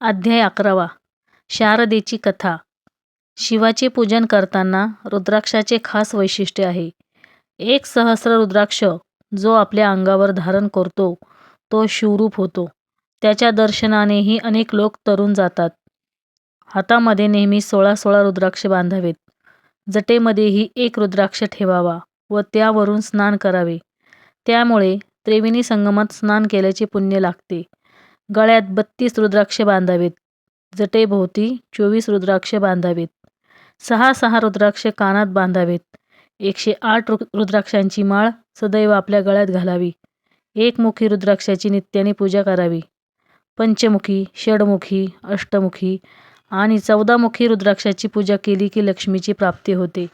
अध्याय अकरावा. शारदेची कथा. शिवाचे पूजन करताना रुद्राक्षाचे खास वैशिष्ट्य आहे. एक सहस्र रुद्राक्ष जो आपल्या अंगावर धारण करतो तो शिवरूप होतो. त्याच्या दर्शनानेही अनेक लोक तरून जातात. हातामध्ये नेहमी सोळा सोळा रुद्राक्ष बांधावेत. जटेमध्येही एक रुद्राक्ष ठेवावा व त्यावरून स्नान करावे. त्यामुळे त्रिवेणी संगमात स्नान केल्याचे पुण्य लागते. गळ्यात बत्तीस रुद्राक्ष बांधावेत. जटेभोवती चोवीस रुद्राक्ष बांधावेत. सहा सहा रुद्राक्ष कानात बांधावेत. एकशे आठ रु रुद्राक्षांची माळ सदैव आपल्या गळ्यात घालावी. एकमुखी रुद्राक्षाची नित्याने पूजा करावी. पंचमुखी षडमुखी अष्टमुखी आणि चौदामुखी रुद्राक्षाची पूजा केली की लक्ष्मीची प्राप्ती होते.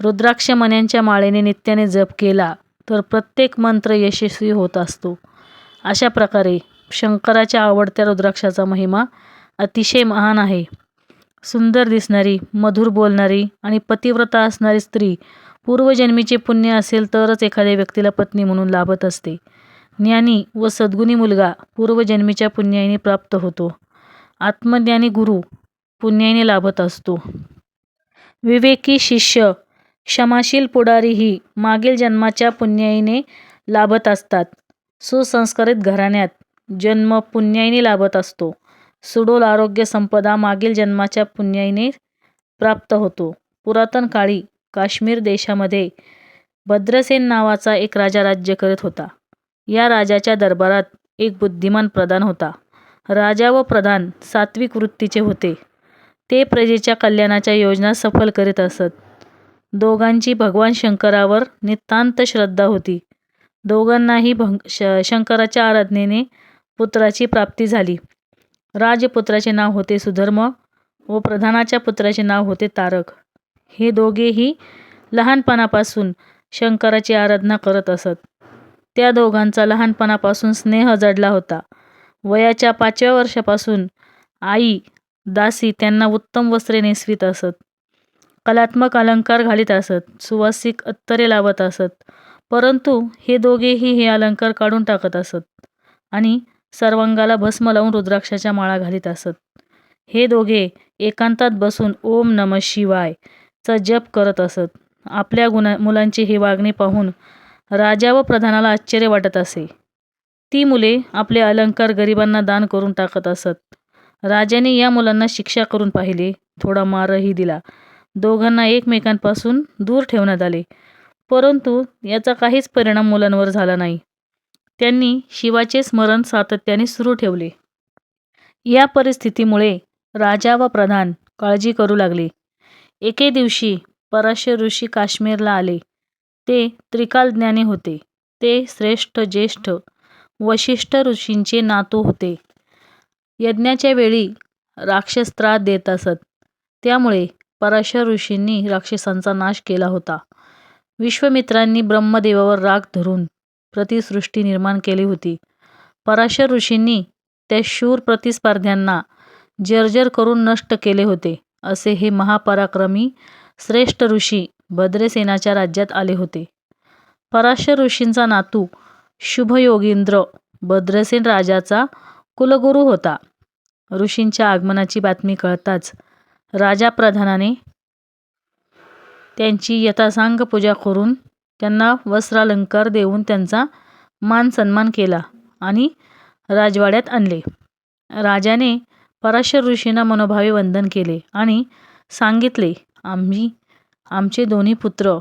रुद्राक्ष मण्यांच्या माळेने नित्याने जप केला तर प्रत्येक मंत्र यशस्वी होत असतो. अशा प्रकारे शंकराच्या आवडत्या रुद्राक्षाचा महिमा अतिशय महान आहे. सुंदर दिसणारी मधुर बोलणारी आणि पतिव्रता असणारी स्त्री पूर्वजन्मीचे पुण्य असेल तरच एखाद्या व्यक्तीला पत्नी म्हणून लाभत असते. ज्ञानी व सद्गुणी मुलगा पूर्वजन्मीच्या पुण्याने प्राप्त होतो. आत्मज्ञानी गुरु पुण्याने लाभत असतो. विवेकी शिष्य क्षमाशील पुढारीही मागील जन्माच्या पुण्याईने लाभत असतात. सुसंस्कारित घराण्यात जन्म पुण्याईने लाभत असतो. सुडोल आरोग्य संपदा मागील जन्माच्या पुण्याईने प्राप्त होतो. पुरातन काळी काश्मीर देशामध्ये भद्रसेन नावाचा एक राजा राज्य करत होता. या राजाच्या दरबारात एक बुद्धिमान प्रधान होता. राजा व प्रधान सात्विक वृत्तीचे होते. ते प्रजेच्या कल्याणाच्या योजना सफल करीत असत. दोघांची भगवान शंकरावर नितांत श्रद्धा होती. दोघांनाही भंग श शंकराच्या आराधनेने पुत्राची प्राप्ती झाली. राजपुत्राचे नाव होते सुधर्म व प्रधानाच्या पुत्राचे नाव होते तारक. हे दोघेही लहानपणापासून शंकराची आराधना करत असत. त्या दोघांचा लहानपणापासून स्नेह जडला होता. वयाच्या पाचव्या वर्षापासून आई दासी त्यांना उत्तम वस्त्रे नेसवीत असत. कलात्मक अलंकार घालीत असत सुवासिक अत्तरे लावत असत परंतु हे दोघेही हे अलंकार काढून टाकत असत. आणि सर्वांगाला भस्म लावून रुद्राक्षाच्या माळा घालीत असत. हे दोघे एकांतात बसून ओम नम शिवाय चा जप करत असत. आपल्या गुणा मुलांची ही वागणी पाहून राजा व प्रधानाला आश्चर्य वाटत असे. ती मुले आपले अलंकार गरिबांना दान करून टाकत असत. राजाने या मुलांना शिक्षा करून पाहिले. थोडा मारही दिला. दोघांना एकमेकांपासून दूर ठेवण्यात आले. परंतु याचा काहीच परिणाम मुलांवर झाला नाही. त्यांनी शिवाचे स्मरण सातत्याने सुरू ठेवले. या परिस्थितीमुळे राजा व प्रधान काळजी करू लागले. एके दिवशी पराशर ऋषी काश्मीरला आले. ते त्रिकालज्ञानी होते. ते श्रेष्ठ ज्येष्ठ वशिष्ठ ऋषींचे नातू होते. यज्ञाच्या वेळी राक्षस त्रास देत असत. त्यामुळे पराशर ऋषींनी राक्षसांचा नाश केला होता. विश्वमित्रांनी ब्रह्मदेवावर राग धरून प्रतिसृष्टी निर्माण केली होती. पराशर ऋषींनी त्या शूर प्रतिस्पर्ध्यांना जर्जर करून नष्ट केले होते असे हे महापराक्रमी श्रेष्ठ ऋषी भद्रसेनाच्या राज्यात आले होते. पराशर ऋषींचा नातू शुभयोगींद्र भद्रसेन राजाचा कुलगुरू होता. ऋषींच्या आगमनाची बातमी कळताच राजा प्रधानाने त्यांची यथासांग पूजा करून त्यांना वस्त्रालंकार देऊन त्यांचा मान सन्मान केला आणि राजवाड्यात आणले. राजाने पराशर ऋषींना मनोभावे वंदन केले आणि सांगितले आम्ही आमचे दोन्ही पुत्र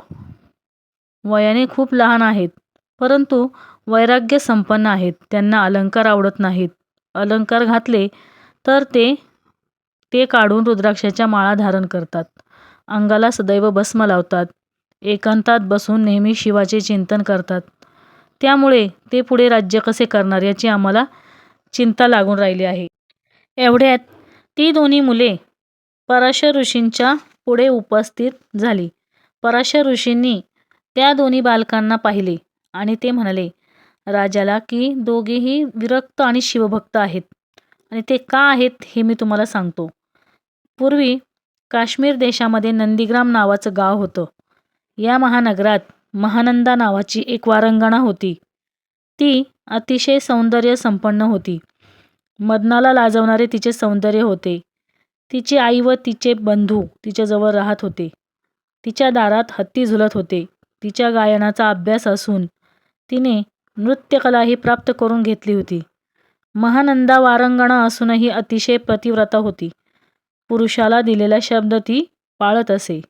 वयाने खूप लहान आहेत परंतु वैराग्य संपन्न आहेत त्यांना अलंकार आवडत नाहीत. अलंकार घातले तर ते ते काढून रुद्राक्षाच्या माळा धारण करतात. अंगाला सदैव भस्म लावतात. एकांतात बसून नेहमी शिवाचे चिंतन करतात. त्यामुळे ते पुढे राज्य कसे करणार याची आम्हाला चिंता लागून राहिली आहे. एवढ्यात ती दोन्ही मुले पराशर ऋषींच्या पुढे उपस्थित झाली. पराशर ऋषींनी त्या दोन्ही बालकांना पाहिले आणि ते म्हणाले राजाला की दोघेही विरक्त आणि शिवभक्त आहेत. आणि ते का आहेत हे मी तुम्हाला सांगतो. पूर्वी काश्मीर देशामध्ये नंदीग्राम नावाचं गाव होतं. या महानगरात महानंदा नावाची एक वारंगणा होती. ती अतिशय सौंदर्य संपन्न होती. मदनाला लाजवणारे तिचे सौंदर्य होते. तिची आई व तिचे बंधू तिच्याजवळ राहत होते. तिच्या दारात हत्ती झुलत होते. तिच्या गायनाचा अभ्यास असून तिने नृत्यकलाही प्राप्त करून घेतली होती. महानंदा वारंगणा असूनही अतिशय पतिव्रता होती. पुरुषाला दिलेला शब्द ती पाळत असे.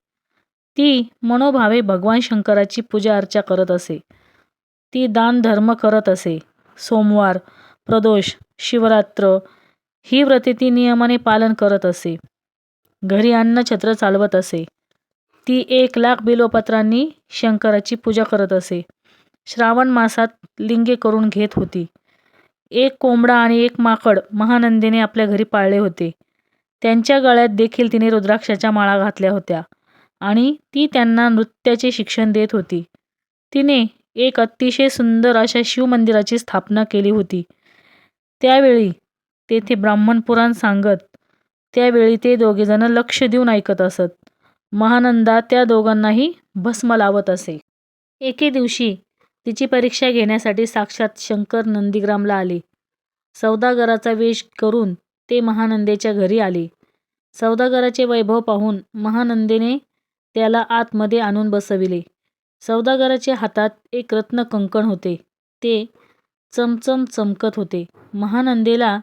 ती मनोभावे भगवान शंकराची पूजा अर्चा करत असे. ती दान धर्म करत असे. सोमवार प्रदोष शिवरात्र ही व्रते ती नियमाने पालन करत असे. घरी अन्नछत्र चालवत असे. ती एक लाख बिलोपत्रांनी शंकराची पूजा करत असे. श्रावण मासात लिंगे करून घेत होती. एक कोंबडा आणि एक माकड महानंदीने आपल्या घरी पाळले होते. त्यांच्या गळ्यात देखील तिने रुद्राक्षाच्या माळा घातल्या होत्या. आणि ती त्यांना नृत्याचे शिक्षण देत होती. तिने एक अतिशय सुंदर अशा शिवमंदिराची स्थापना केली होती. त्यावेळी तेथे ब्राह्मण पुराण सांगत त्यावेळी ते दोघेजण लक्ष देऊन ऐकत असत. महानंदा त्या दोघांनाही भस्म लावत असे. एके दिवशी तिची परीक्षा घेण्यासाठी साक्षात शंकर नंदीग्रामला आले. सौदागराचा वेश करून ते महानंदेच्या घरी आले. सौदागराचे वैभव पाहून महानंदेने त्याला आतमध्ये आणून बसविले. सौदागराच्या हातात एक रत्न कंकण होते. ते चमचम चमकत होते. महानंदेला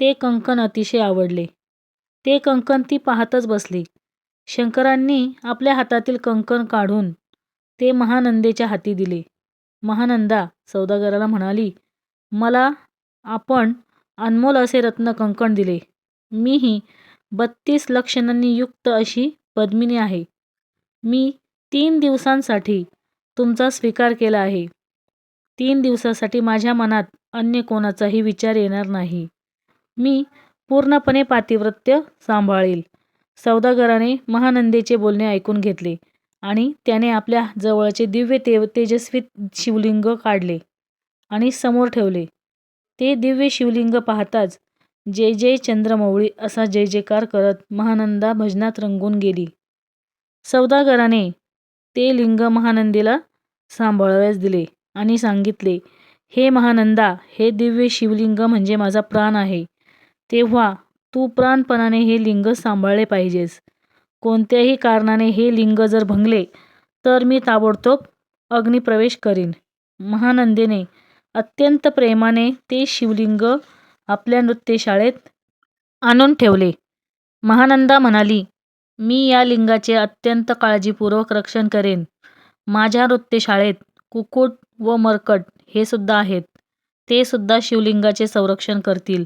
ते कंकण अतिशय आवडले. ते कंकण ती पाहतच बसली. शंकरांनी आपल्या हातातील कंकण काढून ते महानंदेच्या हाती दिले. महानंदा सौदागराला म्हणाली मला आपण अनमोल असे रत्न कंकण दिले. मीही बत्तीस लक्षणांनी युक्त अशी पद्मिनी आहे. मी तीन दिवसांसाठी तुमचा स्वीकार केला आहे. तीन दिवसासाठी माझ्या मनात अन्य कोणाचाही विचार येणार नाही. मी पूर्णपणे पातिव्रत्य सांभाळेल. सौदागराने महानंदेचे बोलणे ऐकून घेतले आणि त्याने आपल्या जवळचे दिव्य तेव तेजस्वी शिवलिंग काढले आणि समोर ठेवले. ते दिव्य शिवलिंग पाहताच जय जय चंद्रमौळी असा जय जयकार करत महानंदा भजनात रंगून गेली. सौदागराने ते लिंग महानंदीला सांभाळाव्यास दिले आणि सांगितले हे महानंदा हे दिव्य शिवलिंग म्हणजे माझा प्राण आहे. तेव्हा तू प्राणपणाने हे लिंग सांभाळले पाहिजेस. कोणत्याही कारणाने हे लिंग जर भंगले तर मी ताबडतोब अग्निप्रवेश करीन. महानंदेने अत्यंत प्रेमाने ते शिवलिंग आपल्या नृत्यशाळेत आणून ठेवले. महानंदा म्हणाली मी या लिंगाचे अत्यंत काळजीपूर्वक रक्षण करेन. माझ्या नृत्यशाळेत कुक्कुट व मरकट हे सुद्धा आहेत. ते सुद्धा शिवलिंगाचे संरक्षण करतील.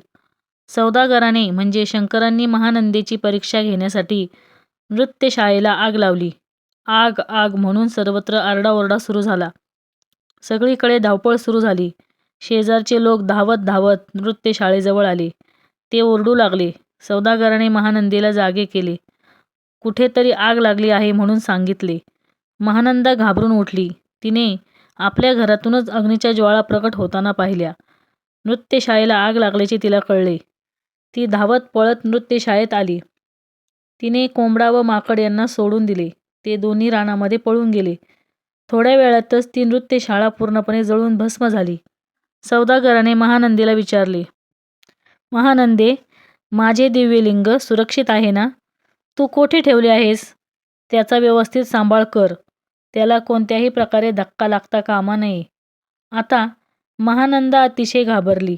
सौदागराने म्हणजे शंकरांनी महानंदेची परीक्षा घेण्यासाठी नृत्यशाळेला आग लावली. आग आग म्हणून सर्वत्र आरडाओरडा सुरू झाला. सगळीकडे धावपळ सुरू झाली. शेजारचे लोक धावत धावत नृत्यशाळेजवळ आले. ते ओरडू लागले. सौदागराने महानंदीला जागे केले. कुठेतरी आग लागली आहे म्हणून सांगितले. महानंदा घाबरून उठली. तिने आपल्या घरातूनच अग्नीच्या ज्वाळा प्रकट होताना पाहिल्या. नृत्यशाळेला आग लागल्याचे तिला कळले. ती धावत पळत नृत्यशाळेत आली. तिने कोंबडा व माकड यांना सोडून दिले. ते दोन्ही रानामध्ये पळून गेले. थोड्या वेळातच ती नृत्यशाळा पूर्णपणे जळून भस्म झाली. सौदागराने महानंदीला विचारले महानंदे माझे दिव्यलिंग सुरक्षित आहे ना? तू कोठे ठेवले आहेस? त्याचा व्यवस्थित सांभाळ कर. त्याला कोणत्याही प्रकारे धक्का लागता कामा नये. आता महानंदा अतिशय घाबरली.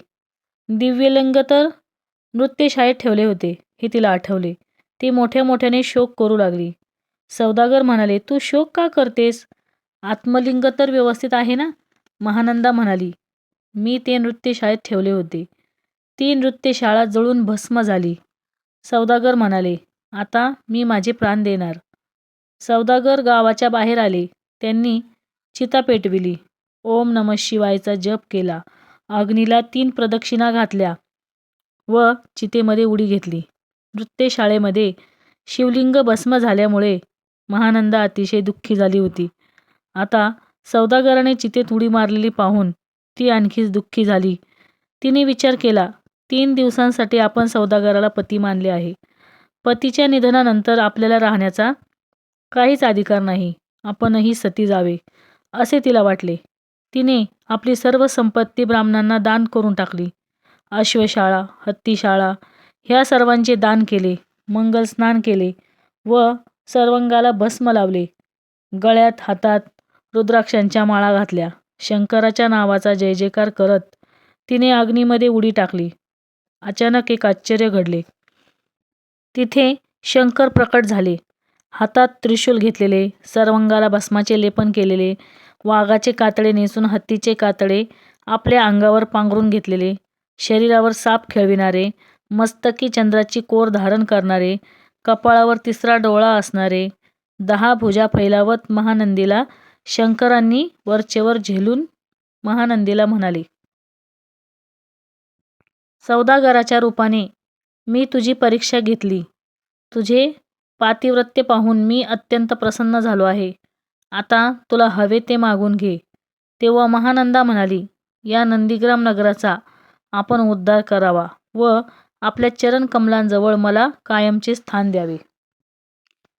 दिव्यलिंग तर नृत्यशाळेत ठेवले होते हे तिला आठवले. ती मोठ्या मोठ्याने शोक करू लागली. सौदागर म्हणाले तू शोक का करतेस? आत्मलिंग तर व्यवस्थित आहे ना? महानंदा म्हणाली मी ते नृत्यशाळेत ठेवले होते. ती नृत्यशाळा जळून भस्म झाली. सौदागर म्हणाले आता मी माझे प्राण देणार. सौदागर गावाच्या बाहेर आले. त्यांनी चिता पेटविली. ओम नम शिवायचा जप केला. अग्नीला तीन प्रदक्षिणा घातल्या व चितेमध्ये उडी घेतली. नृत्यशाळेमध्ये शिवलिंग भस्म झाल्यामुळे महानंदा अतिशय दुःखी झाली होती. आता सौदागराने चितेत उडी मारलेली पाहून ती आणखीच दुःखी झाली. तिने विचार केला तीन दिवसांसाठी आपण सौदागराला पती मानले आहे. पतीच्या निधनानंतर आपल्याला राहण्याचा काहीच अधिकार नाही. आपणही सती जावे असे तिला वाटले. तिने आपली सर्व संपत्ती ब्राह्मणांना दान करून टाकली. अश्वशाळा हत्तीशाळा ह्या सर्वांचे दान केले मंगल स्नान केले व सर्वांगाला भस्म लावले. गळ्यात हातात रुद्राक्षांच्या माळा घातल्या. शंकराच्या नावाचा जय जयकार करत तिने अग्नीमध्ये उडी टाकली. अचानक एक आश्चर्य घडले. तिथे शंकर प्रकट झाले. हातात त्रिशूल घेतलेले सर्वांगाला भस्माचे लेपन केलेले वाघाचे कातडे नेसून हत्तीचे कातडे आपल्या अंगावर पांघरून घेतलेले शरीरावर साप खेळविणारे मस्तकी चंद्राची कोर धारण करणारे कपाळावर तिसरा डोळा असणारे दहा भुजा फैलावत महानंदीला शंकरांनी वरचेवर झेलून महानंदीला म्हणाले. सौदागराच्या रूपाने मी तुझी परीक्षा घेतली. तुझे पातिव्रत्य पाहून मी अत्यंत प्रसन्न झालो आहे. आता तुला हवे ते मागून घे. तेव्हा महानंदा म्हणाली या नंदीग्राम नगराचा आपण उद्धार करावा व आपल्या चरण कमलांजवळ मला कायमचे स्थान द्यावे.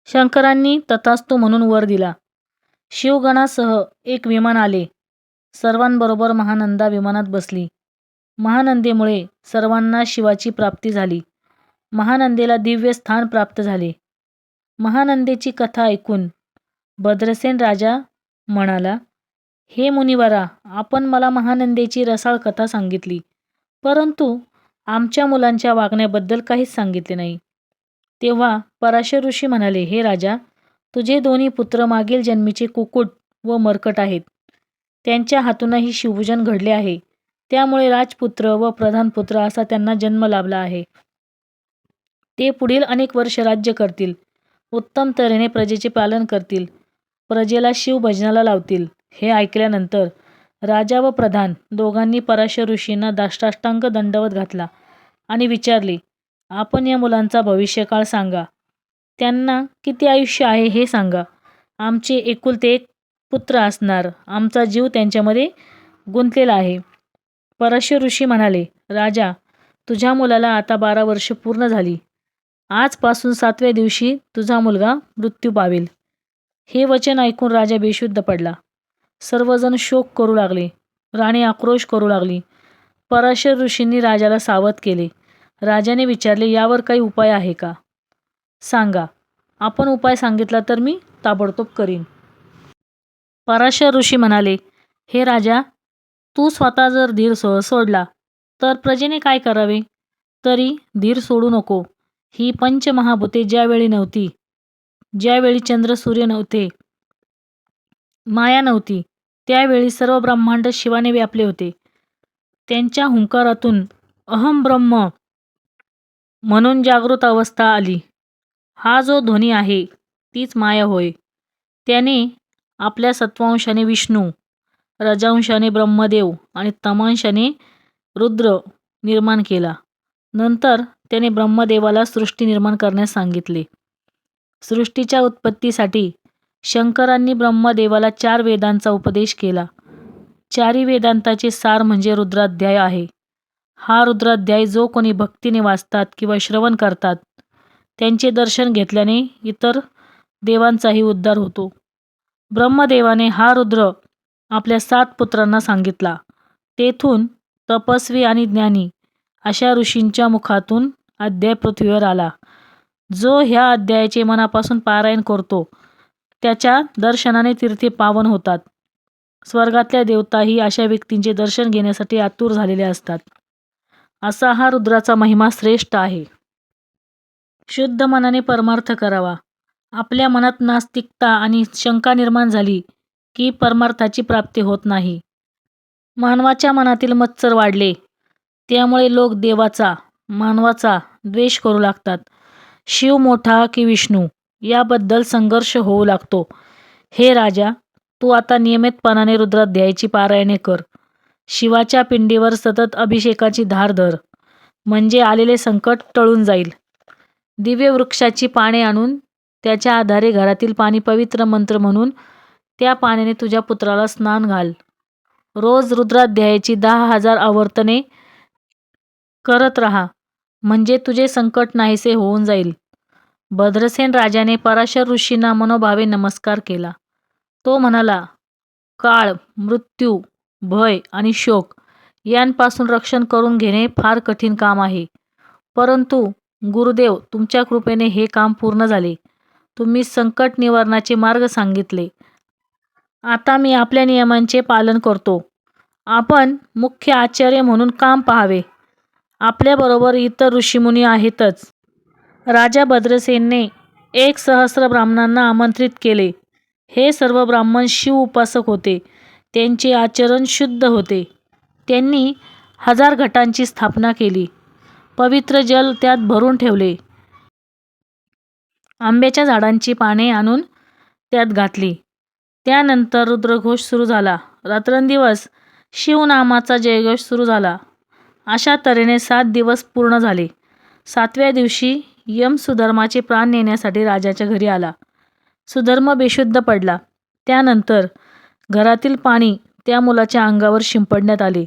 शंकरांनी तथास्तु म्हणून वर दिला. शिवगणासह एक विमान आले. सर्वांबरोबर महानंदा विमानात बसली. महानंदेमुळे सर्वांना शिवाची प्राप्ती झाली. महानंदेला दिव्य स्थान प्राप्त झाले. महानंदेची कथा ऐकून भद्रसेन राजा म्हणाला हे मुनिवरा आपण मला महानंदेची रसाळ कथा सांगितली परंतु आमच्या मुलांच्या वागण्याबद्दल काहीच सांगितले नाही. तेव्हा पराशर ऋषी म्हणाले हे राजा तुझे दोन्ही पुत्र मागील जन्मीचे कुकुट व मरकट आहेत. त्यांच्या हातूनही शिवपूजन घडले आहे. त्यामुळे राजपुत्र व प्रधानपुत्र असा त्यांना जन्म लाभला आहे. ते पुढील अनेक वर्ष राज्य करतील. उत्तम तऱ्हेने प्रजेचे पालन करतील. प्रजेला शिवभजनाला लावतील. हे ऐकल्यानंतर राजा व प्रधान दोघांनी पराशर ऋषींना दाष्टाष्टांग दंडवत घातला आणि विचारले आपण या मुलांचा भविष्यकाळ सांगा. त्यांना किती आयुष्य आहे हे सांगा. आमचे एकुलते एक पुत्र असणार. आमचा जीव त्यांच्यामध्ये गुंतलेला आहे. पराशर ऋषी म्हणाले राजा तुझ्या मुलाला आता बारा वर्ष पूर्ण झाली. आजपासून सातव्या दिवशी तुझा मुलगा मृत्यू पावेल. हे वचन ऐकून राजा बेशुद्ध पडला. सर्वजण शोक करू लागले. राणी आक्रोश करू लागली. पराशर ऋषींनी राजाला सावध केले. राजाने विचारले यावर काही उपाय आहे का? सांगा. आपण उपाय सांगितला तर मी ताबडतोब करीन. पराशर ऋषी म्हणाले हे राजा तू स्वतः जर धीर सो सोडला तर प्रजेने काय करावे? तरी धीर सोडू नको. ही पंचमहाभूते ज्यावेळी नव्हती ज्यावेळी चंद्र सूर्य नव्हते माया नव्हती त्यावेळी सर्व ब्रह्मांड शिवाने व्यापले होते. त्यांच्या हुंकारातून अहम ब्रह्म म्हणून जागृत अवस्था आली. हा जो ध्वनी आहे तीच माया होय. त्याने आपल्या सत्वांशाने विष्णू रजांशाने ब्रह्मदेव आणि तमांशाने रुद्र निर्माण केला. नंतर त्याने ब्रह्मदेवाला सृष्टी निर्माण करण्यास सांगितले. सृष्टीच्या उत्पत्तीसाठी शंकरांनी ब्रह्मदेवाला चार वेदांचा उपदेश केला. चारी वेदांताचे सार म्हणजे रुद्राध्याय आहे. हा रुद्राध्याय जो कोणी भक्तीने वाचतात किंवा श्रवण करतात त्यांचे दर्शन घेतल्याने इतर देवांचाही उद्धार होतो. ब्रह्मदेवाने हा रुद्र आपल्या सात पुत्रांना सांगितला. तेथून तपस्वी आणि ज्ञानी अशा ऋषींच्या मुखातून अध्याय पृथ्वीवर आला. जो ह्या अध्यायाचे मनापासून पारायण करतो त्याच्या दर्शनाने तीर्थे पावन होतात. स्वर्गातल्या देवताही अशा व्यक्तींचे दर्शन घेण्यासाठी आतुर झालेले असतात. असा हा रुद्राचा महिमा श्रेष्ठ आहे. शुद्ध मनाने परमार्थ करावा. आपल्या मनात नास्तिकता आणि शंका निर्माण झाली की परमार्थाची प्राप्ती होत नाही. मानवाच्या मनातील मत्सर वाढले. त्यामुळे लोक देवाचा मानवाचा द्वेष करू लागतात. शिव मोठा की विष्णू? याबद्दल संघर्ष होऊ लागतो. हे राजा तू आता नियमितपणाने रुद्राध्यायाची पारायणे कर. शिवाच्या पिंडीवर सतत अभिषेकाची धार धर. म्हणजे आलेले संकट टळून जाईल. दिव्य वृक्षाची पाने आणून त्याच्या आधारे घरातील पाणी पवित्र मंत्र म्हणून त्या पाण्याने तुझ्या पुत्राला स्नान घाल. रोज रुद्राध्यायाची दहा हजार आवर्तने करत राहा. म्हणजे तुझे संकट नाहीसे होऊन जाईल. भद्रसेन राजाने पराशर ऋषींना मनोभावे नमस्कार केला. तो म्हणाला काळ मृत्यू भय आणि शोक यांपासून रक्षण करून घेणे फार कठीण काम आहे. परंतु गुरुदेव तुमच्या कृपेने हे काम पूर्ण झाले. तुम्ही संकट निवारणाचे मार्ग सांगितले. आता मी आपल्या नियमांचे पालन करतो. आपण मुख्य आचार्य म्हणून काम पाहावे. आपल्याबरोबर इतर ऋषीमुनी आहेतच. राजा भद्रसेनने एक सहस्र ब्राह्मणांना आमंत्रित केले. हे सर्व ब्राह्मण शिव उपासक होते. त्यांचे आचरण शुद्ध होते. त्यांनी हजार घटांची स्थापना केली. पवित्र जल त्यात भरून ठेवले. आंब्याच्या झाडांची पाने आणून त्यात घातली. त्यानंतर रुद्रघोष सुरू झाला. रात्रंदिवस शिवनामाचा जयघोष सुरू झाला. अशा तऱ्हेने सात दिवस पूर्ण झाले. सातव्या दिवशी यम सुधर्माचे प्राण नेण्यासाठी राजाच्या घरी आला. सुधर्म बेशुद्ध पडला. त्यानंतर घरातील पाणी त्या मुलाच्या अंगावर शिंपडण्यात आले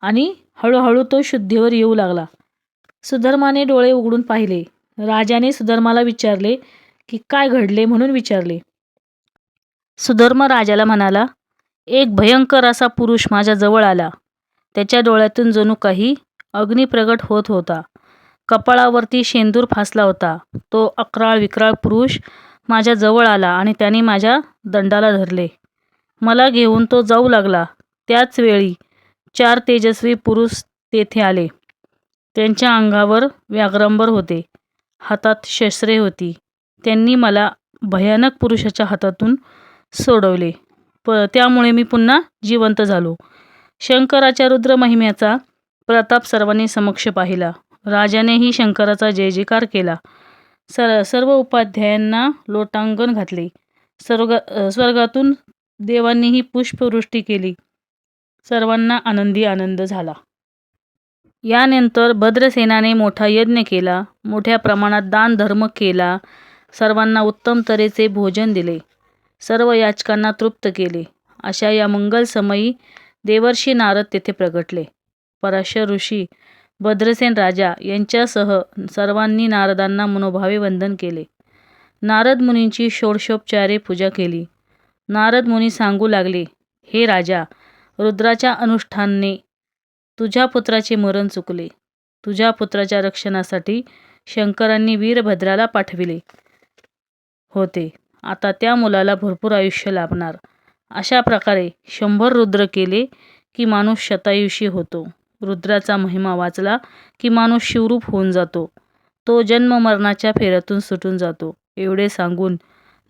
आणि हळूहळू तो शुद्धीवर येऊ लागला. सुधर्माने डोळे उघडून पाहिले. राजाने सुधर्माला विचारले की काय घडले म्हणून विचारले. सुधर्म राजाला म्हणाला एक भयंकर असा पुरुष माझ्या जवळ आला. त्याच्या डोळ्यातून जणू काही अग्नी प्रगट होत होता. कपाळावरती शेंदूर फासला होता. तो अकराळ विक्राळ पुरुष माझ्या जवळ आला आणि त्याने माझ्या दंडाला धरले. मला घेऊन तो जाऊ लागला. त्याच वेळी चार तेजस्वी पुरुष तेथे आले. त्यांच्या अंगावर व्याघ्रंबर होते. हातात शस्त्रे होती. त्यांनी मला भयानक पुरुषाच्या हातातून सोडवले. प त्यामुळे मी पुन्हा जिवंत झालो. शंकराच्या रुद्र महिम्याचा प्रताप सर्वांनी समक्ष पाहिला. राजानेही शंकराचा जय जयकार केला. सर सर्व उपाध्यायांना लोटांगण घातले. स्वर्ग स्वर्गातून देवांनीही पुष्पवृष्टी केली. सर्वांना आनंदी आनंद झाला. यानंतर भद्रसेनाने मोठा यज्ञ केला. मोठ्या प्रमाणात दान धर्म केला. सर्वांना उत्तम तऱ्हेचे भोजन दिले. सर्व याचकांना तृप्त केले. अशा या मंगलसमयी देवर्षी नारद तेथे प्रगटले. पराशर ऋषी भद्रसेन राजा यांच्यासह सर्वांनी नारदांना मनोभावे वंदन केले. नारद मुनींची षोडशोपचारे पूजा केली. नारद मुनी सांगू लागले हे राजा रुद्राच्या अनुष्ठानने तुझ्या पुत्राचे मरण चुकले. तुझ्या पुत्राच्या रक्षणासाठी शंकरांनी वीरभद्राला पाठविले होते. आता त्या मुलाला भरपूर आयुष्य लाभणार. अशा प्रकारे शंभर रुद्र केले की माणूस शतायुषी होतो. रुद्राचा महिमा वाचला की माणूस शिवरूप होऊन जातो. तो जन्म मरणाच्या फेऱ्यातून सुटून जातो. एवढे सांगून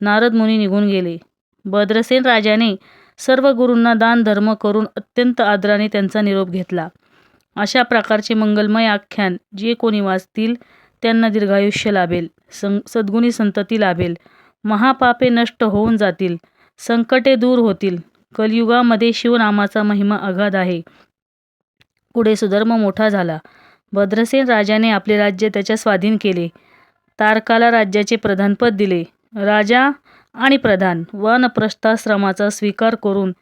नारद मुनी निघून गेले. भद्रसेन राजाने सर्व गुरूंना दान धर्म करून अत्यंत आदराने त्यांचा निरोप घेतला. अशा प्रकारचे मंगलमय आख्यान जे कोणी वाचतील त्यांना दीर्घायुष्य लाभेल. सं सद्गुणी संतती लाभेल. महापापे नष्ट होऊन जातील. संकटे दूर होतील. कलियुगामध्ये शिवनामाचा महिमा अगाध आहे. पुढे सुधर्म मोठा झाला. भद्रसेन राजाने आपले राज्य त्याच्या स्वाधीन केले. तारकाला राज्याचे प्रधानपद दिले. राजा आणि प्रधान वनप्रस्थाश्रमाचा स्वीकार करून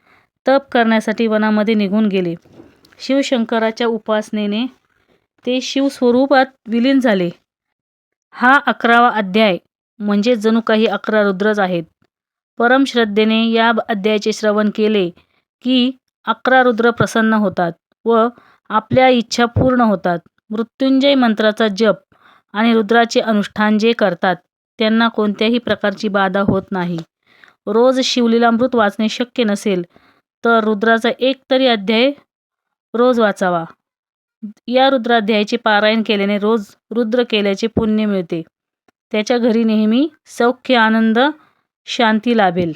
तप करण्यासाठी वनामध्ये निघून गेले. शिवशंकराच्या उपासनेने ते शिवस्वरूपात विलीन झाले. हा अकरावा अध्याय म्हणजे जणू काही अकरा रुद्रच आहेत. परमश्रद्धेने या अध्यायाचे श्रवण केले की अकरा रुद्र प्रसन्न होतात व आपल्या इच्छा पूर्ण होतात. मृत्युंजय मंत्राचा जप आणि रुद्राचे अनुष्ठान जे करतात त्यांना कोणत्याही प्रकारची बाधा होत नाही. रोज शिवलीलामृत वाचणे शक्य नसेल तर रुद्राचा एक तरी अध्याय रोज वाचावा. या रुद्राध्यायाचे पारायण केल्याने रोज रुद्र केल्याचे पुण्य मिळते. त्याच्या घरी नेहमी सौख्य आनंद शांती लाभेल.